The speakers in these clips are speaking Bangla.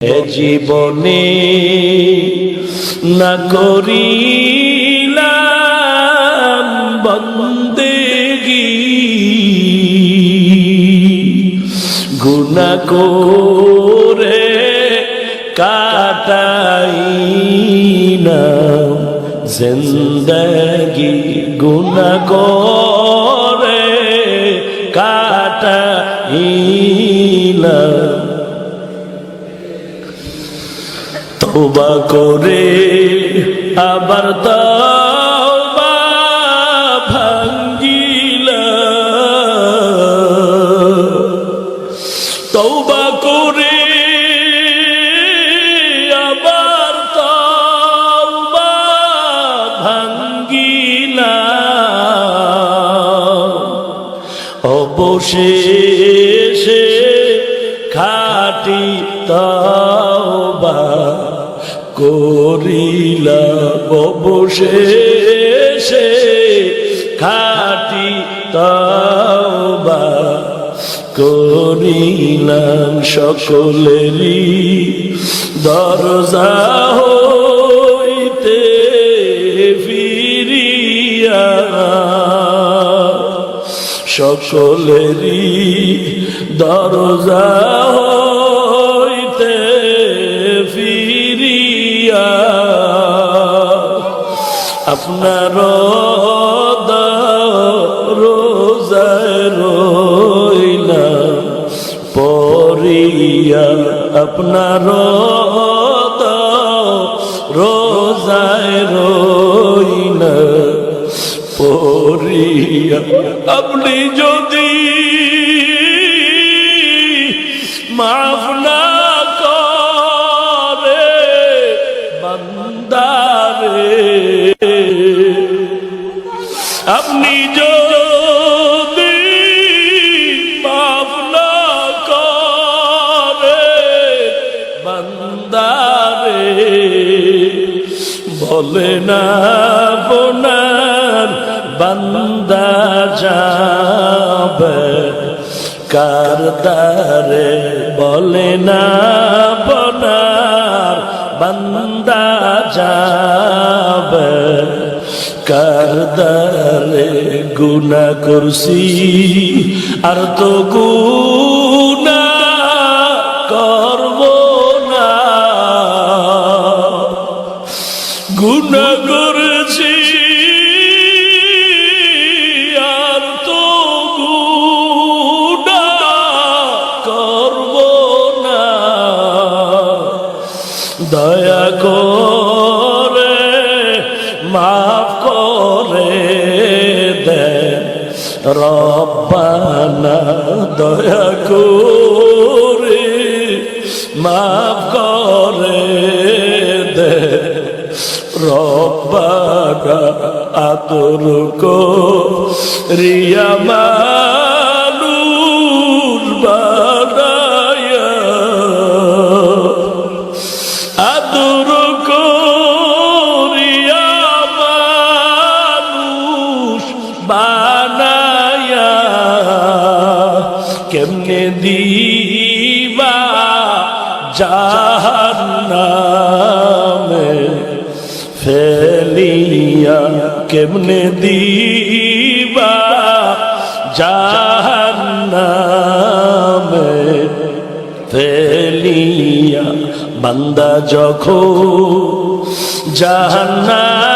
এ জীবনে না করিলাম বন্দেগি গুনা করে কাটাই না জিন্দগি। গুনা করে কাটাই না তওবা করে আবার তওবা ভাঙ্গিলা তওবা করে আবার তওবা ভাঙ্গিলা অবশেষে খাটি তওবা করিলা অবশেষে খাটি তওবা করিলাম সকলেরই দরজা হইতে ফিরিয়া। সকলেরই দরজা আপনার রোজায় রইলা পরিয়া আপনার রোজায় রইলা পরিয়া আপনি যদি মাফ আপনি যদি মাফ না করে বান্দারে, বলে না বোনার, বান্দা যাবে কারদারে বলে না বোনার, বান্দা যাবে কারদারে গুনা করছি, আর তো গুনা করব না। গুনা করেছি, আর তো গুনা করব না। দয়া করে রব্বানা দয়া করে মাফ করে দে। রব্বানা আতর কো রিয়া মানুষ বানায়া। কেমনে দিবা জাহান্নামে ফেলিয়া? কেমনে দিবা জাহান্নামে ফেলিয়া? বান্দা যখন জাহান্নামে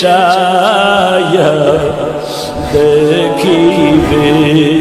চায়া দেখিবে।